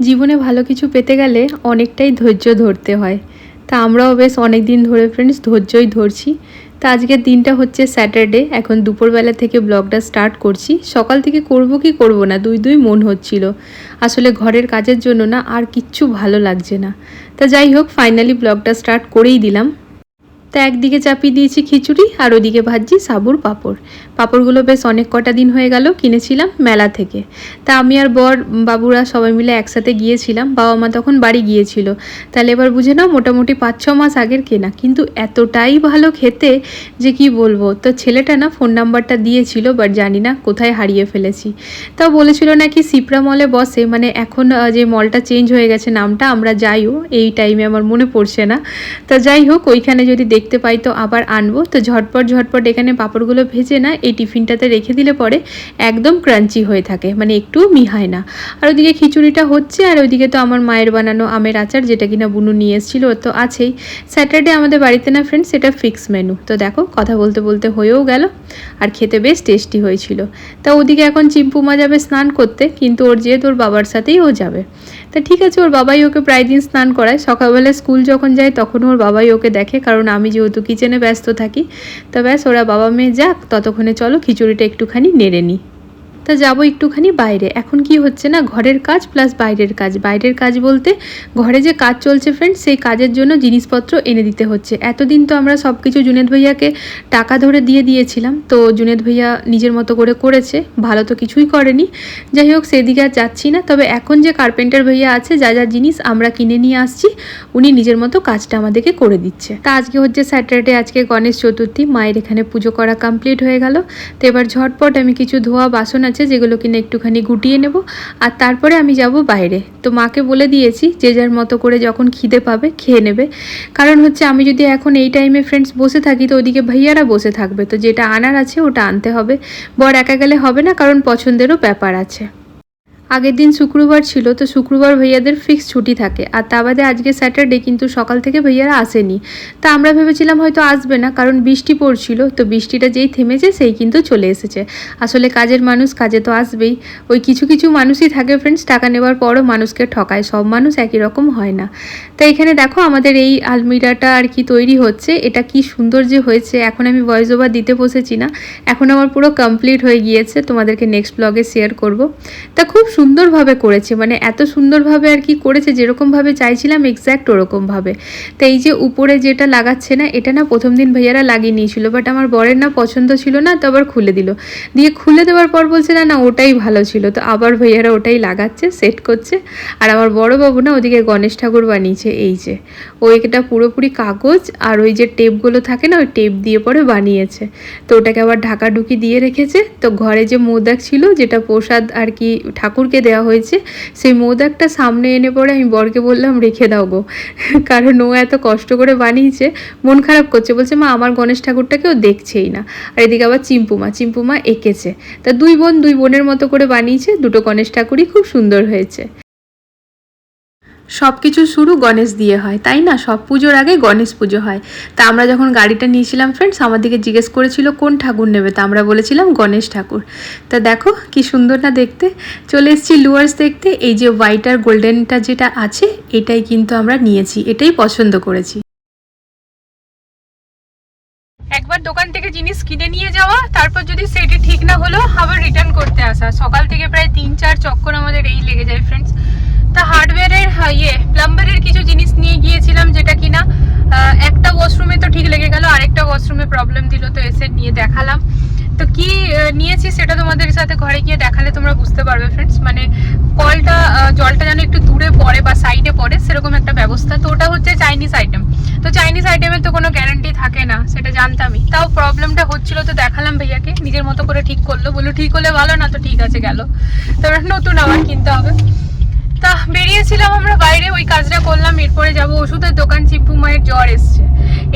জীবনে ভালো কিছু পেতে গেলে অনেকটাই ধৈর্য ধরতে হয়। তা আমরাও বেশ অনেক দিন ধরে ফ্রেন্ডস ধৈর্যই ধরছি। তা আজকের দিনটা হচ্ছে স্যাটারডে এখন দুপুরবেলা থেকে ব্লগটা স্টার্ট করছি। সকাল থেকে করব কি করব না, দুই দুই মন হচ্ছিল। আসলে ঘরের কাজের জন্য না আর কিচ্ছু ভালো লাগছে না। তা যাই হোক ফাইনালি ব্লগটা স্টার্ট করেই দিলাম। তা একদিকে চাপিয়ে দিয়েছি খিচুড়ি আর ওদিকে ভাজছি সাবুর পাঁপড়। পাঁপড়গুলো বেশ অনেক কটা দিন হয়ে গেল কিনেছিলাম মেলা থেকে। তা আমি আর বর, বাবুরা সবাই মিলে একসাথে গিয়েছিলাম, বাবা মা তখন বাড়ি গিয়েছিল। তাহলে এবার বুঝে নাও মোটামুটি পাঁচ, ছ মাস আগের কেনা। কিন্তু এতটাই ভালো খেতে যে কি বলব, তো ছেলেটা না ফোন নাম্বারটা দিয়েছিল, বাট জানি না কোথায় হারিয়ে ফেলেছি। তাও বলেছিল নাকি সিপ্রা মলে বসে মানে এখন যে মলটা চেঞ্জ হয়ে গেছে নামটা, আমরা যাইও, এই টাইমে আমার মনে পড়ছে না। তা যাই হোক, ওইখানে যদি দেখতে পাই তো আবার আনব। তো ঝটপট ঝটপট এখানে পাঁপড়গুলো ভেজে না, এই টিফিনটাতে রেখে দিলে পরে একদম ক্রাঞ্চি হয়ে থাকে মানে একটু মিহায় না। আর ওদিকে খিচুড়িটা হচ্ছে, আর ওইদিকে তো আমার মায়ের বানানো আমের আচার, যেটা কিনা বুনু নিয়ে এসেছিল ও তো আছেই। স্যাটারডে আমাদের বাড়িতে না ফ্রেন্ডস সেটা ফিক্স মেনু তো দেখো, কথা বলতে বলতে হয়েও গেল, আর খেতে বেশ টেস্টি হয়েছিল। তা ওদিকে এখন চিম্পুমা যাবে স্নান করতে, কিন্তু ওর যেহেতু ওর বাবার সাথেই ও যাবে। তা ঠিক আছে, ওর বাবাই ওকে প্রায় দিন স্নান করায়। সকালবেলা স্কুল যখন যায়, তখন ওর বাবাই ওকে দেখে, কারণ আমি যেহেতু কিচেনে ব্যস্ত থাকি, তা ব্যাস ওরা বাবা মেয়ে যাক, ততক্ষণে চলো খিচুড়িটা একটুখানি নেড়ে নিই। তা যাব একটুখানি বাইরে। এখন কি হচ্ছে না, ঘরের কাজ প্লাস বাইরের কাজ। বাইরের কাজ বলতে ঘরে যে কাজ চলছে ফ্রেন্ড সেই কাজের জন্য জিনিসপত্র এনে দিতে হচ্ছে। এতদিন তো আমরা সব কিছু জুনেদ ভাইয়াকে টাকা ধরে দিয়ে দিয়েছিলাম। তো জুনেদ ভাইয়া নিজের মতো করে করেছে, ভালো তো কিছুই করেনি। যাই হোক, সেদিকে আর যাচ্ছি না। তবে এখন যে কার্পেন্টার ভাইয়া আছে, যা যা জিনিস আমরা কিনে নিয়ে আসছি, উনি নিজের মতো কাজটা আমাদেরকে করে দিচ্ছে। তা আজকে হচ্ছে স্যাটারডে আজকে গণেশ চতুর্থী, মায়ের এখানে পুজো করা কমপ্লিট হয়ে গেল। তো এবার ঝটপট আমি কিছু ধোয়া বাসন আছে যেগুলো কিনা একটুখানি গুটিয়ে নেব। আর তারপরে আমি যাব বাইরে। তো মাকে বলে দিয়েছি, যে যার মতো করে যখন খিদে পাবে খেয়ে নেবে। কারণ হচ্ছে আমি যদি এখন এই টাইমে ফ্রেন্ডস বসে থাকি, তো ওদিকে ভাইয়ারা বসে থাকবে। তো যেটা আনার আছে, ওটা আনতে হবে। বর একা গেলে হবে না, কারণ পছন্দেরও ব্যাপার আছে। আগের দিন শুক্রবার ছিল, তো শুক্রবার ভাইয়াদের ফিক্স ছুটি থাকে। আর তা বাদে আজকে স্যাটারডে কিন্তু সকাল থেকে ভাইয়ারা আসেনি। তা আমরা ভেবেছিলাম হয়তো আসবে না, কারণ বৃষ্টি পড়ছিল, তো বৃষ্টিটা যেই থেমেছে সেই কিন্তু চলে এসেছে। আসলে কাজের মানুষ, কাজে তো আসবেই। ওই কিছু কিছু মানুষই থাকে ফ্রেন্ডস টাকা নেওয়ার পরও মানুষকে ঠকায়, সব মানুষ একই রকম হয় না। তো এখানে দেখো আমাদের এই আলমিরাটা আর কি তৈরি হচ্ছে, এটা কি সুন্দর যে হয়েছে, এখন আমি ভয়েস ওভার দিতে বসেছি না। এখন আমার পুরো কমপ্লিট হয়ে গিয়েছে, তোমাদেরকে নেক্সট ব্লগে শেয়ার করব। তা খুব সুন্দরভাবে করেছে মানে এত সুন্দরভাবে আর কি করেছে যেরকমভাবে চাইছিলাম এক্স্যাক্ট ওরকমভাবে। তো এই যে উপরে যেটা লাগাচ্ছে না, এটা না প্রথম দিন ভাইয়ারা লাগিয়ে নিয়েছিল বাট আমার বরের না পছন্দ ছিল না, তো আবার খুলে দিল। দিয়ে খুলে দেওয়ার পর বলছে, না না, ওটাই ভালো ছিল। তো আবার ভাইয়ারা ওটাই লাগাচ্ছে সেট করছে। আর আমার বড় বাবু না ওদিকে গণেশ ঠাকুর বানিয়েছে, এই যে। ও এটা পুরোপুরি কাগজ আর ওই যে টেপগুলো থাকে না, ওই টেপ দিয়ে পরে বানিয়েছে। তো ওটাকে আবার ঢাকা ঢুকি দিয়ে রেখেছে। তো ঘরে যে মোদাক ছিল, যেটা প্রসাদ আর কি ঠাকুরকে দেওয়া হয়েছে? সেই মোদাকটা সামনে এনে পরে আমি বরকে বললাম, রেখে দাও গো। কারণ ও এত কষ্ট করে বানিয়েছে, মন খারাপ করছে। বলছে, মা, আমার গণেশ ঠাকুরটাকে ও দেখছেই না। আর এদিকে আবার চিম্পুমা চিম্পুমা এঁকেছে। তা দুই বোন দুই বোনের মতো করে বানিয়েছে, দুটো গণেশ ঠাকুরই খুব সুন্দর হয়েছে। সব কিছু শুরু গণেশ দিয়ে হয়, তাই না? সব পুজোর আগে গণেশ পুজো হয়। তা আমরা যখন গাড়িটা নিয়েছিলাম ফ্রেন্ডস আমার দিকে জিজ্ঞেস করেছিল, কোন ঠাকুর নেবে? তা আমরা বলেছিলাম, গণেশ ঠাকুর। তা দেখো কি সুন্দর না দেখতে। চলে এসেছি লুয়ার্স দেখতে। এই যে হোয়াইট আর গোল্ডেনটা যেটা আছে, এটাই কিন্তু আমরা নিয়েছি, এটাই পছন্দ করেছি। একবার দোকান থেকে জিনিস কিনে নিয়ে যাওয়া, তারপর যদি সেটি ঠিক না হলো, আবার রিটার্ন করতে আসা। সকাল থেকে প্রায় তিন চার চক্কর আমাদের এই লেগে যায় ফ্রেন্ডস তা হার্ডওয়্যারের ইয়ে প্লাম্বারের কিছু জিনিস নিয়ে গিয়েছিলাম যেটা কিনা একটা ওয়াশরুমে তো ঠিক লেগে গেল, আরেকটা ওয়াশরুমে প্রবলেম দিল, তো এসে নিয়ে দেখালাম। তো কি নিয়েছি সেটা তোমাদের সাথে ঘরে গিয়ে দেখালে তোমরা বুঝতে পারবে ফ্রেন্ডস মানে কলটা জলটা যেন একটু দূরে পড়ে বা সাইডে পড়ে, সেরকম একটা ব্যবস্থা। তো ওটা হচ্ছে চাইনিজ আইটেম তো চাইনিজ আইটেমের তো কোনো গ্যারান্টি থাকে না, সেটা জানতামই। তাও প্রবলেমটা হচ্ছিল, তো দেখালাম ভাইয়াকে, নিজের মতো করে ঠিক করল। বলল, ঠিক হলে ভালো, না তো ঠিক আছে গেল। তারপর নতুন আবার কিনতে হবে। তা, বেরিয়েছিলাম আমরা বাইরে, ওই কাজটা করলাম, এরপরে যাব ওষুধের দোকান, চিম্পু মায়ের জ্বর এসছে।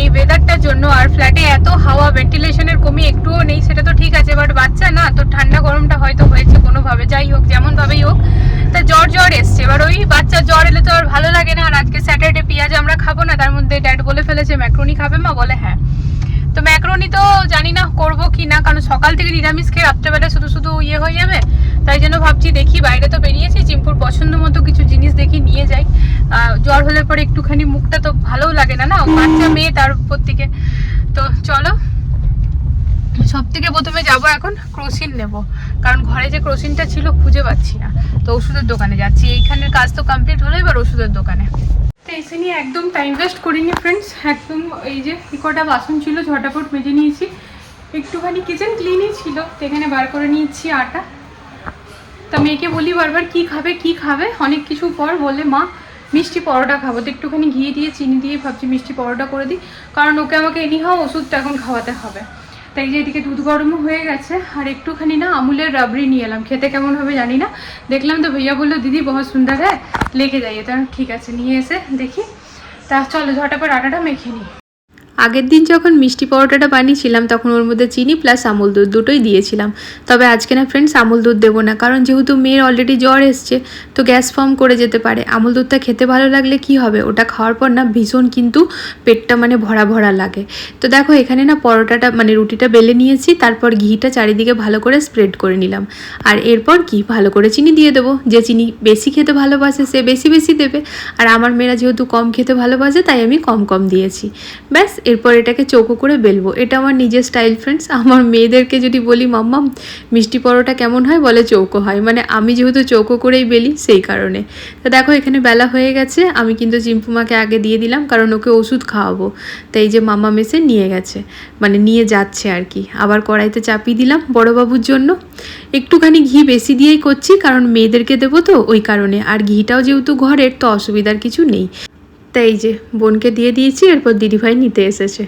এই ওয়েদারটার জন্য আর ফ্ল্যাটে এত হাওয়া ভেন্টিলেশনের কমি একটুও নেই, সেটা তো ঠিক আছে বাট বাচ্চা না, তো ঠান্ডা গরমটা হয়তো হয়েছে কোনোভাবে, যাই হোক, যেমন ভাবেই হোক। তা, জ্বর জ্বর এসছে, এবার ওই বাচ্চা জ্বর এলে তো আর ভালো লাগে না, আর আজকে স্যাটারডে পেঁয়াজ আমরা খাব না, তার মধ্যে ড্যাড বলে ফেলেছে ম্যাক্রোনি খাবে মা? বলে হ্যাঁ। তো ম্যাক্রোনি তো জানি না করব কি না, কারণ সকাল থেকে নিরামিষ খেয়ে রাত্রেবেলা শুধু শুধু ইয়ে হয়ে যাবে। তাই জন্য ভাবছি দেখি বাইরে তো বেরিয়েছি, চিম্পুর পছন্দ মতো কিছু জিনিস দেখি নিয়ে যাই। জ্বর হলে পরে একটুখানি মুখটা তো ভালোও লাগে না না? বাচ্চা মেয়ে তার উপর থেকে। তো চলো সব থেকে প্রথমে যাব এখন ক্রোসিন নেব। কারণ ঘরে যে ক্রোসিনটা ছিল খুঁজে পাচ্ছি না। তো ওষুধের দোকানে যাচ্ছি। এইখানের কাজ তো কমপ্লিট হলো, এবার ওষুধের দোকানে। তো এসে নিয়ে একদম টাইম ওয়েস্ট করিনি ফ্রেন্ডস একদম এই যে কটা বাসন ছিল ঝটাপট মেজে নিয়েছি। একটুখানি কিচেন ক্লিনই ছিল। তো এখানে বার করে নিয়েছি আটা। তা মেয়েকে বলি বারবার, কি খাবে কি খাবে? অনেক কিছু পর বলে, মা, মিষ্টি পরোটা খাব। তো একটুখানি ঘি দিয়ে, চিনি দিয়ে ভাবছি মিষ্টি পরোটা করে দিই। কারণ ওকে আমাকে এনিহাও ওষুধটা এখন খাওয়াতে হবে। তাই যে এদিকে দুধ গরমও হয়ে গেছে, আর একটুখানি না আমুলের রাবড়ি নিয়ে এলাম। খেতে কেমন হবে জানি না। দেখলাম তো ভাইয়া বলল, দিদি, বহুত সুন্দর হ্যাঁ লেগে যাই তা ঠিক আছে, নিয়ে এসে দেখি। তা চলো, ঝটাপট আটাটা মেখে নিই। আগের দিন যখন মিষ্টি পরোটাটা বানিয়েছিলাম, তখন ওর মধ্যে চিনি প্লাস আমুল দুধ দুটোই দিয়েছিলাম। তবে আজকে না ফ্রেন্ডস আমুল দুধ দেবো না, কারণ যেহেতু মেয়ের অলরেডি জ্বর এসছে, তো গ্যাস ফর্ম করে যেতে পারে। আমুল দুধটা খেতে ভালো লাগলে কি হবে? ওটা খাওয়ার পর না ভীষণ কিন্তু পেটটা মানে ভরা ভরা লাগে। তো দেখো, এখানে না পরোটাটা মানে রুটিটা বেলে নিয়েছি, তারপর ঘিটা চারিদিকে ভালো করে স্প্রেড করে নিলাম। আর এরপর কি? ভালো করে চিনি দিয়ে দেবো। যে চিনি বেশি খেতে ভালোবাসে, সে বেশি বেশি দেবে। আর আমার মেয়েরা যেহেতু কম খেতে ভালোবাসে, তাই আমি কম কম দিয়েছি। ব্যাস এরপর এটাকে চৌকো করে বেলবো। এটা আমার নিজের স্টাইল ফ্রেন্ডস আমার মেয়েদেরকে যদি বলি মাম্মাম মিষ্টি পরোটা কেমন হয়? বলে চৌকো হয়। মানে আমি যেহেতু চৌকো করেই বেলি, সেই কারণে। তো দেখো, এখানে বেলা হয়ে গেছে। আমি কিন্তু চিম্পুমাকে আগে দিয়ে দিলাম, কারণ ওকে ওষুধ খাওয়াবো। তাই যে মামা মেসে নিয়ে গেছে। মানে নিয়ে যাচ্ছে আর কি। আবার কড়াইতে চাপিয়ে দিলাম বড়োবাবুর জন্য। একটুখানি ঘি বেশি দিয়েই করছি, কারণ মেয়েদেরকে দেবো তো, ওই কারণে। আর ঘিটাও যেহেতু ঘরের, তো অসুবিধার কিছু নেই। তাই যে বোনকে দিয়ে দিয়েছি, এরপর দিদিভাই নিতে এসেছে।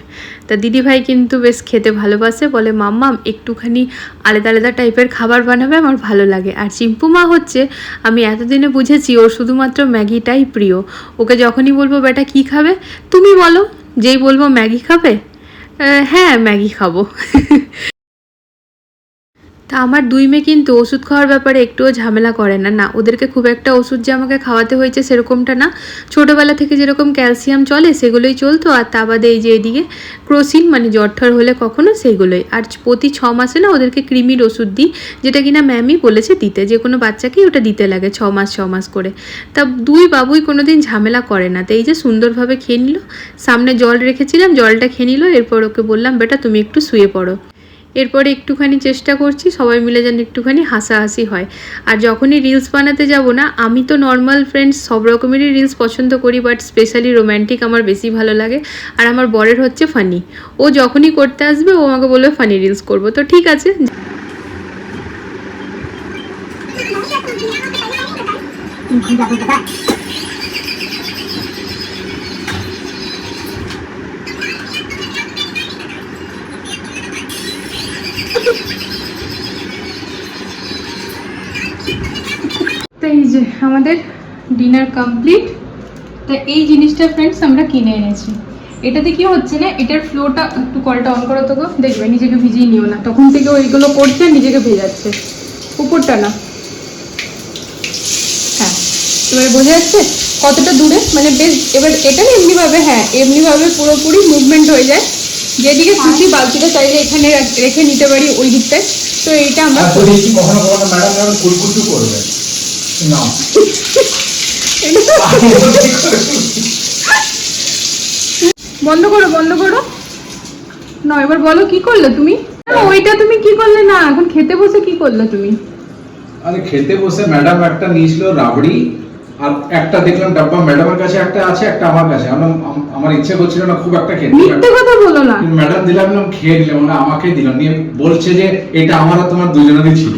তা দিদিভাই কিন্তু বেশ খেতে ভালোবাসে, বলে মাম্মাম একটুখানি আলাদা আলাদা টাইপের খাবার বানাবে, আমার ভালো লাগে। আর চিম্পু মা হচ্ছে, আমি এতদিনে বুঝেছি, ওর শুধুমাত্র ম্যাগিটাই প্রিয়। ওকে যখনই বলব, বেটা, কি খাবে? তুমি বলো, যেই বলব, ম্যাগি খাবে? হ্যাঁ ম্যাগি খাব। তা আমার দুই মেয়ে কিন্তু ওষুধ খাওয়ার ব্যাপারে একটুও ঝামেলা করে না। না, ওদেরকে খুব একটা ওষুধ যে আমাকে খাওয়াতে হয়েছে সেরকমটা না। ছোটোবেলা থেকে যেরকম ক্যালসিয়াম চলে সেগুলোই চলতো আর তা বাদে এই যে এদিকে ক্রোসিন মানে জ্বর হলে কখনো সেইগুলোই। আর প্রতি ছ মাসে না ওদেরকে কৃমির ওষুধ দিই, যেটা কিনা ম্যামই বলেছে দিতে। যে কোনো বাচ্চাকেই ওটা দিতে লাগে ছ মাস ছ মাস করে। তা দুই বাবুই কোনো দিন ঝামেলা করে না। তো এই যে সুন্দরভাবে খেয়ে নিল, সামনে জল রেখেছিলাম, জলটা খেয়ে নিল, এরপর ওকে বললাম, বেটা তুমি একটু শুয়ে পড়ো। এরপরে একটুখানি চেষ্টা করছি, সবাই মিলে যেন একটুখানি হাসাহাসি হয়। আর যখনই রিলস বানাতে যাব না, আমি তো নর্মাল ফ্রেন্ডস সব রকমেরই রিলস পছন্দ করি বাট স্পেশালি রোম্যান্টিক আমার বেশি ভালো লাগে। আর আমার বরের হচ্ছে ফানি ও যখনই করতে আসবে, ও আমাকে বলবে ফানি রিলস করব। তো ঠিক আছে তো এই যে আমাদের ডিনার কমপ্লিট তো এই জিনিসটা ফ্রেন্ডস আমরা কিনে এনেছি। এটাতে কি হচ্ছে না এটার ফ্লোটা একটু কলটা অন করো তো গো। দেখবে নিজেকে ভিজিয়ে নিও না। তখন থেকে ওইগুলো করছে নিজেকে ভেজাচ্ছে। উপরটা না। হ্যাঁ। এবারে বোঝা যাচ্ছে? কতটা দূরে? মানে বেশ এবার এটা না এমনিভাবে হ্যাঁ এমনিভাবে পুরোপুরি মুভমেন্ট হয়ে যায়। যেদিকে খুশি বালতিটা চাইলে এখানে রেখে নিতে পারি ওই দিকটায়। তো এইটা আমরা কখনো কখনো ম্যাডাম করবে না। বন্ধ করো বন্ধ করো। না এবার বলো কি করলে তুমি? ওইটা তুমি কি করলে না? এখন খেতে বসে কি করলে তুমি? আরে খেতে বসে ম্যাডাম একটা নিয়েছিল রাবড়ি আর একটা দেখলাম ডাব্বা ম্যাডামের কাছে একটা আছে একটা আমার কাছে। আমার আমার ইচ্ছে করছিল না খুব একটা খেতে। মিথ্যে কথা বলো না। ম্যাডাম দিলাম না খেয়ে দিলাম মানে আমাকে দিলাম নিয়ে বলছে যে এটা আমার আর তোমার দুজনেরই ছিল।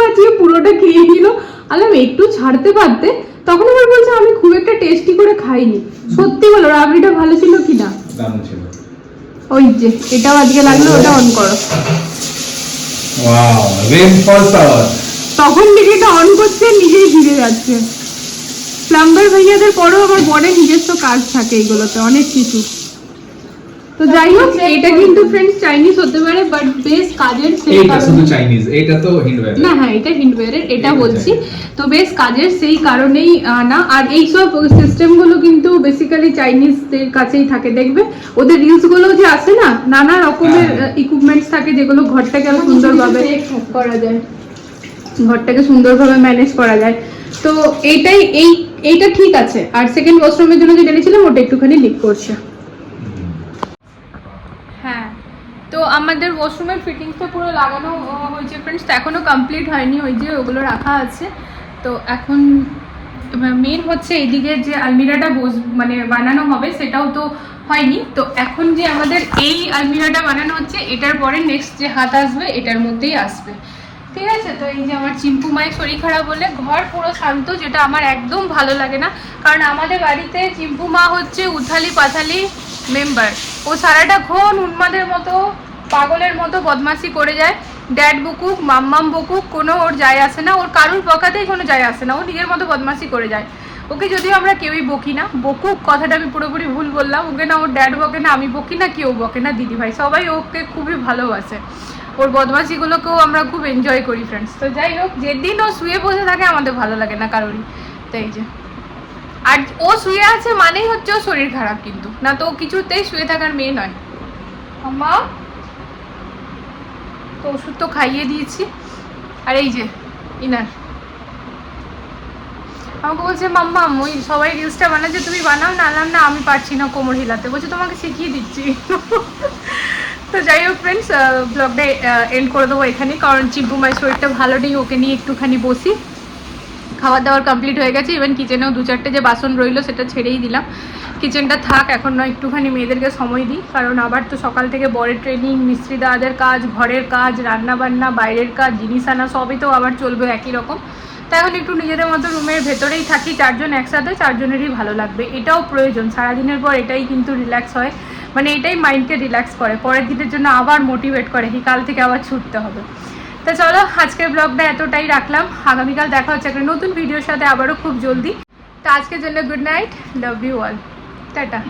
কাছিয়ে পুরোটা খেয়ে নিল। আলাম একটু ছাড়তে পারতে তখন আবার বলছে আমি খুব একটা টেস্টি করে খাইনি। সত্যি বলো রাবড়িটা ভালো ছিল কি না ওই যে এটাও আজকে লাগল ওটা অন করো। তখন থেকে এটা অন করছে নিজেই ফিরে যাচ্ছে। প্লাম্বার ভাইয়াদের পরেও আমার বড়ের নিজস্ব কাজ থাকে এগুলোতে অনেক কিছু। তো যাই হোক এটা কিন্তু ফ্রেন্ডস চাইনিজ হতে পারে বাট বেশ কাজের সেই কারণে। শুধু চাইনিজ এইটা তো হিন্ডওয়্যার না হ্যাঁ এটা হিন্ডওয়্যারের এটা এটা বলছি। তো বেশ কাজের সেই কারণেই না আর এই সব সিস্টেমগুলো কিন্তু বেসিক্যালি চাইনিজদের কাছেই থাকে দেখবে? ওদের রিলসগুলো যে আসে না নানা রকমের হ্যাঁ। ইকুইপমেন্টস থাকে যেগুলো ঘরটাকে আরও সুন্দরভাবে করা যায়। ঘরটাকে সুন্দরভাবে ম্যানেজ করা যায়। তো এইটাই এই এইটা ঠিক আছে। আর সেকেন্ড ওয়াশরুমের জন্য যেটা এনেছিলাম ওটা একটুখানি লিক করছে হ্যাঁ তো আমাদের ওয়াশরুমের ফিটিংসটা পুরো লাগানো হয়েছে। ফ্রেন্ডস তো এখনও কমপ্লিট হয়নি, ওই যে ওগুলো রাখা আছে। তো এখন মেন হচ্ছে এইদিকে যে আলমিরাটা বস মানে বানানো হবে, সেটাও তো হয়নি। তো এখন যে আমাদের এই আলমিরাটা বানানো হচ্ছে, এটার পরে নেক্সট যে হাত আসবে, এটার মধ্যেই আসবে। ঠিক আছে? তো এই যে আমার চিম্পু মায়ের শরীর খারাপ বলে ঘর পুরো শান্ত, যেটা আমার একদম ভালো লাগে না। কারণ আমাদের বাড়িতে চিম্পু মা হচ্ছে উথালি পাথালি মেম্বার ও সারাটা ক্ষণ উন্মাদের মতো, পাগলের মতো বদমাশি করে যায়। ড্যাড বকুক, মাম্মাম বকুক, কোনো ওর যায় আসে না। ওর কারুর বকাতেই কোনো যায় আসে না। ও নিজের মতো বদমাশি করে যায়। ওকে যদিও আমরা কেউই বকি না। বকুক, কথাটা আমি পুরোপুরি ভুল বললাম। ওকে না ওর ড্যাড বকে না, আমি বকি না, কেউ বকে না দিদি ভাই সবাই ওকে খুবই ভালোবাসে। ওর বদমাশিগুলোকেও আমরা খুব এনজয় করি ফ্রেন্ডস তো যাই হোক, যেদিন ও শুয়ে বসে থাকে, আমাদের ভালো লাগে না কারোরই। তাই যে। আর ও শুয়ে আছে মানেই হচ্ছে ও শরীর খারাপ কিন্তু। না তো কিছুতেই শুয়ে থাকার মেয়ে নয়। মা তো ওষুধ তো খাইয়ে দিয়েছি। আর এই যে, ইনার। আমাকে বলছে, মাম্মা, ওই সবাই রিলসটা বানাচ্ছে, তুমি বানাও, না আলাম না আমি পারছি না কোমর হিলাতে। বলছে, তোমাকে শিখিয়ে দিচ্ছি। তো যাই হোক ফ্রেন্ডস ব্লগটা এন্ড করে দেবো এখানে কারণ চিম্পু মায়ের শরীরটা ভালো নেই, ওকে নিয়ে একটুখানি বসি। খাবার দাবার কমপ্লিট হয়ে গেছে। ইভেন কিচেনেও দু চারটে যে বাসন রইল, সেটা ছেড়েই দিলাম। কিচেনটা থাক, এখন নয়, একটুখানি মেয়েদেরকে সময় দিই। কারণ আবার তো সকাল থেকে বরের ট্রেনিং মিস্ত্রি দাদাদের কাজ, ঘরের কাজ রান্না বান্না বাইরের কাজ, জিনিস আনা, সবই তো আবার চলবে একই রকম। তাই এখন একটু নিজেদের মতো রুমের ভেতরেই থাকি, চারজন একসাথে, চারজনেরই ভালো লাগবে। এটাও প্রয়োজন, সারাদিনের পর এটাই কিন্তু রিল্যাক্স হয়। মানে এটাই মাইন্ডকে রিল্যাক্স করে। পরের দিনের জন্য আবার মোটিভেট করে কি কাল থেকে আবার ছুটতে হবে। তো চলো, আজকের ব্লগটা এতটাই রাখলাম। আগামীকাল দেখা হচ্ছে একটা নতুন ভিডিওর সাথে আবারও খুব জলদি। তো আজকের জন্য good night love you all tata.